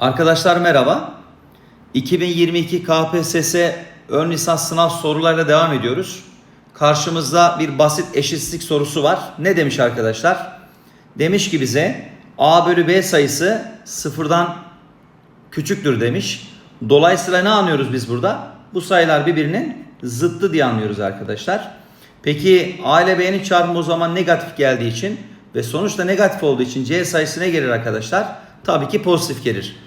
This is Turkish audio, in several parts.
Arkadaşlar merhaba. 2022 KPSS ön lisans sınav sorularıyla devam ediyoruz. Karşımızda bir basit eşitsizlik sorusu var. Ne demiş arkadaşlar? Demiş ki bize A bölü B sayısı sıfırdan küçüktür demiş. Dolayısıyla ne anlıyoruz biz burada? Bu sayılar birbirinin zıttı diye anlıyoruz arkadaşlar. Peki A ile B'nin çarpımı o zaman negatif geldiği için ve sonuçta negatif olduğu için C sayısı ne gelir arkadaşlar? Tabii ki pozitif gelir.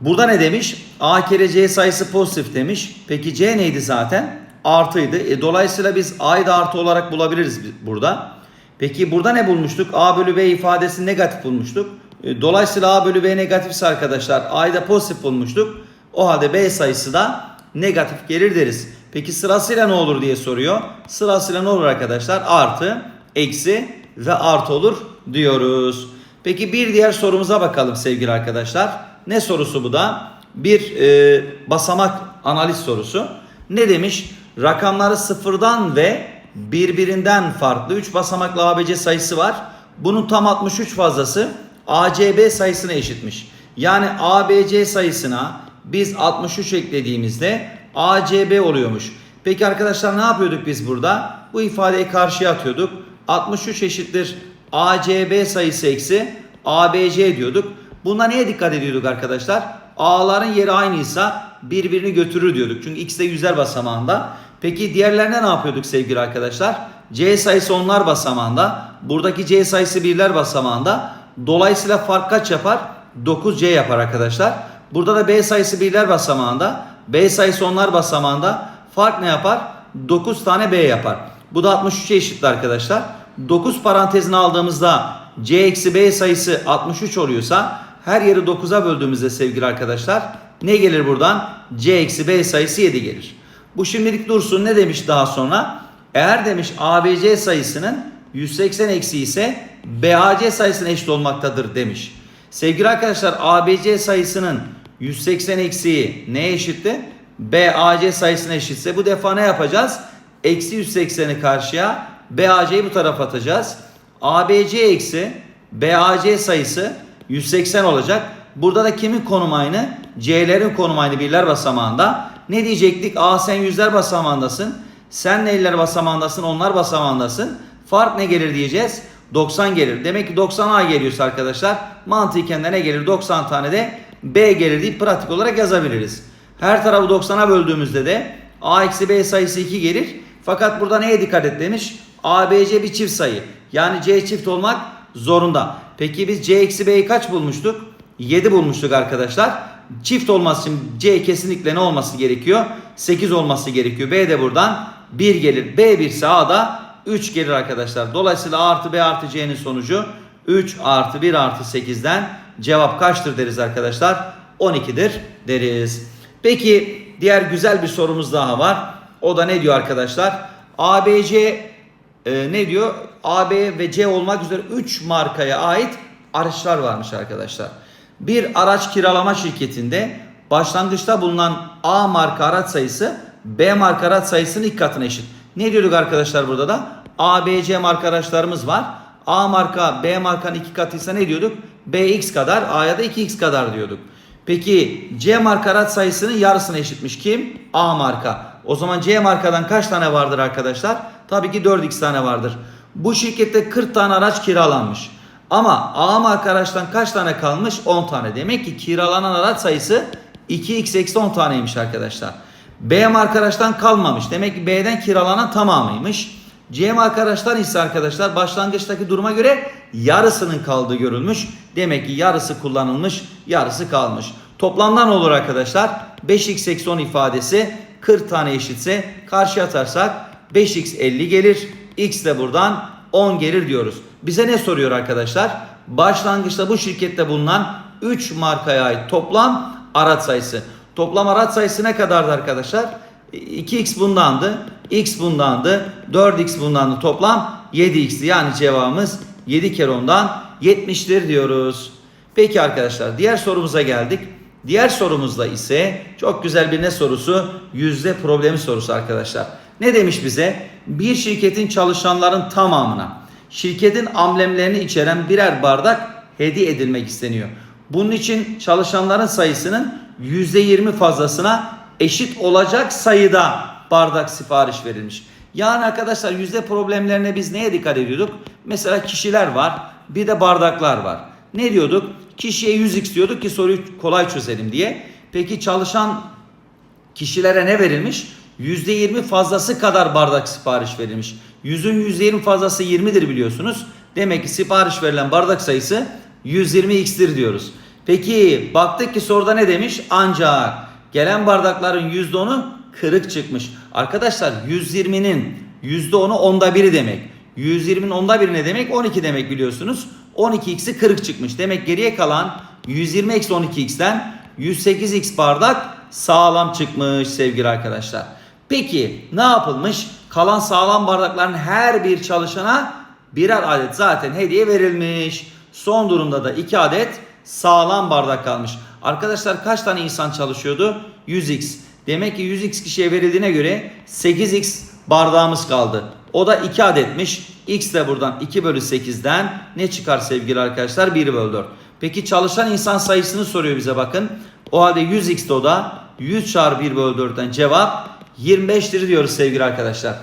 Burada ne demiş? A kere C sayısı pozitif demiş. Peki C neydi zaten? Artıydı. E, dolayısıyla biz A'yı da artı olarak bulabiliriz bi- burada. Peki burada ne bulmuştuk? A bölü B ifadesi negatif bulmuştuk. E, dolayısıyla A bölü B negatifse arkadaşlar A'yı da pozitif bulmuştuk. O halde B sayısı da negatif gelir deriz. Peki sırasıyla ne olur diye soruyor. Sırasıyla ne olur arkadaşlar? Artı, eksi ve artı olur diyoruz. Peki bir diğer sorumuza bakalım sevgili arkadaşlar. Ne sorusu bu da? Bir e, basamak analiz sorusu. Ne demiş? Rakamları sıfırdan ve birbirinden farklı 3 basamaklı ABC sayısı var. Bunun tam 63 fazlası ACB sayısına eşitmiş. Yani ABC sayısına biz 63 eklediğimizde ACB oluyormuş. Peki arkadaşlar ne yapıyorduk biz burada? Bu ifadeyi karşıya atıyorduk. 63 eşittir ACB sayısı eksi ABC diyorduk. Bunda neye dikkat ediyorduk arkadaşlar? A'ların yeri aynıysa birbirini götürür diyorduk. Çünkü x de yüzler basamağında. Peki diğerlerine ne yapıyorduk sevgili arkadaşlar? C sayısı onlar basamağında. Buradaki C sayısı birler basamağında. Dolayısıyla fark kaç yapar? 9C yapar arkadaşlar. Burada da B sayısı birler basamağında. B sayısı onlar basamağında. Fark ne yapar? 9 tane B yapar. Bu da 63'e eşitli arkadaşlar. 9 parantezine aldığımızda C eksi B sayısı 63 oluyorsa her yeri 9'a böldüğümüzde sevgili arkadaşlar ne gelir buradan? C eksi B sayısı 7 gelir. Bu şimdilik dursun ne demiş daha sonra? Eğer demiş ABC sayısının 180 eksi ise BAC sayısına eşit olmaktadır demiş. Sevgili arkadaşlar ABC sayısının 180 eksiği neye eşitti? BAC sayısına eşitse bu defa ne yapacağız? Eksi 180'i karşıya BAC'yi bu tarafa atacağız. ABC eksi BAC sayısı 180 olacak. Burada da kimin konumu aynı? C'lerin konumu aynı birler basamağında. Ne diyecektik? A sen yüzler basamağındasın. Sen neyler basamağındasın? Onlar basamağındasın. Fark ne gelir diyeceğiz? 90 gelir. Demek ki 90 A geliyorsa arkadaşlar mantıken de ne gelir? 90 tane de B gelir deyip pratik olarak yazabiliriz. Her tarafı 90'a böldüğümüzde de A eksi B sayısı 2 gelir. Fakat burada neye dikkat et demiş? ABC bir çift sayı. Yani C çift olmak zorunda. Peki biz C eksi B'yi kaç bulmuştuk? 7 bulmuştuk arkadaşlar. Çift olması için C kesinlikle ne olması gerekiyor? 8 olması gerekiyor. B de buradan 1 gelir. B 1 ise A da 3 gelir arkadaşlar. Dolayısıyla A artı B artı C'nin sonucu 3 artı 1 artı 8'den cevap kaçtır deriz arkadaşlar? 12'dir deriz. Peki diğer güzel bir sorumuz daha var. O da ne diyor arkadaşlar? ABC e, ne diyor? AB ve C olmak üzere 3 markaya ait araçlar varmış arkadaşlar. Bir araç kiralama şirketinde başlangıçta bulunan A marka araç sayısı B marka araç sayısının ilk katına eşit. Ne diyorduk arkadaşlar burada da? A, B, C marka araçlarımız var. A marka B markanın iki katıysa ne diyorduk? BX kadar A'ya da 2X kadar diyorduk. Peki C marka araç sayısının yarısına eşitmiş kim? A marka. O zaman C markadan kaç tane vardır arkadaşlar? Tabii ki 4x tane vardır. Bu şirkette 40 tane araç kiralanmış. Ama A marka araçtan kaç tane kalmış? 10 tane. Demek ki kiralanan araç sayısı 2x eksi 10 taneymiş arkadaşlar. B marka araçtan kalmamış. Demek ki B'den kiralanan tamamıymış. C marka araçtan ise arkadaşlar başlangıçtaki duruma göre yarısının kaldığı görülmüş. Demek ki yarısı kullanılmış, yarısı kalmış. Toplamdan olur arkadaşlar. 5x eksi 10 ifadesi 40 tane eşitse karşıya atarsak 5x 50 gelir. X de buradan 10 gelir diyoruz. Bize ne soruyor arkadaşlar? Başlangıçta bu şirkette bulunan 3 markaya ait toplam araç sayısı. Toplam araç sayısı ne kadardı arkadaşlar? 2x bundandı. X bundandı. 4x bundandı. Toplam 7x'ti. Yani cevabımız 7 kere ondan 70'tir diyoruz. Peki arkadaşlar diğer sorumuza geldik. Diğer sorumuzda ise çok güzel bir ne sorusu? Yüzde problemi sorusu arkadaşlar. Ne demiş bize? Bir şirketin çalışanların tamamına şirketin amblemlerini içeren birer bardak hediye edilmek isteniyor. Bunun için çalışanların sayısının %20 fazlasına eşit olacak sayıda bardak sipariş verilmiş. Yani arkadaşlar yüzde problemlerine biz neye dikkat ediyorduk? Mesela kişiler var, bir de bardaklar var. Ne diyorduk? Kişiye 100x diyorduk ki soruyu kolay çözelim diye. Peki çalışan kişilere ne verilmiş? %20 fazlası kadar bardak sipariş verilmiş. 100'ün %20 fazlası 20'dir biliyorsunuz. Demek ki sipariş verilen bardak sayısı 120x'tir diyoruz. Peki baktık ki soruda ne demiş? Ancak gelen bardakların %10'u kırık çıkmış. Arkadaşlar 120'nin %10'u onda biri demek. 120'nin onda biri ne demek? 12 demek biliyorsunuz. 12x'i kırık çıkmış. Demek geriye kalan 120 eksi 12x'ten 108x bardak sağlam çıkmış sevgili arkadaşlar. Peki ne yapılmış? Kalan sağlam bardakların her bir çalışana birer adet zaten hediye verilmiş. Son durumda da 2 adet sağlam bardak kalmış. Arkadaşlar kaç tane insan çalışıyordu? 100x. Demek ki 100x kişiye verildiğine göre 8x bardağımız kaldı. O da 2 adetmiş. X de buradan 2 bölü 8'den ne çıkar sevgili arkadaşlar? 1 bölü 4. Peki çalışan insan sayısını soruyor bize bakın. O halde 100x de o da 100 çarpı 1 bölü 4'ten cevap 25'tir diyoruz sevgili arkadaşlar.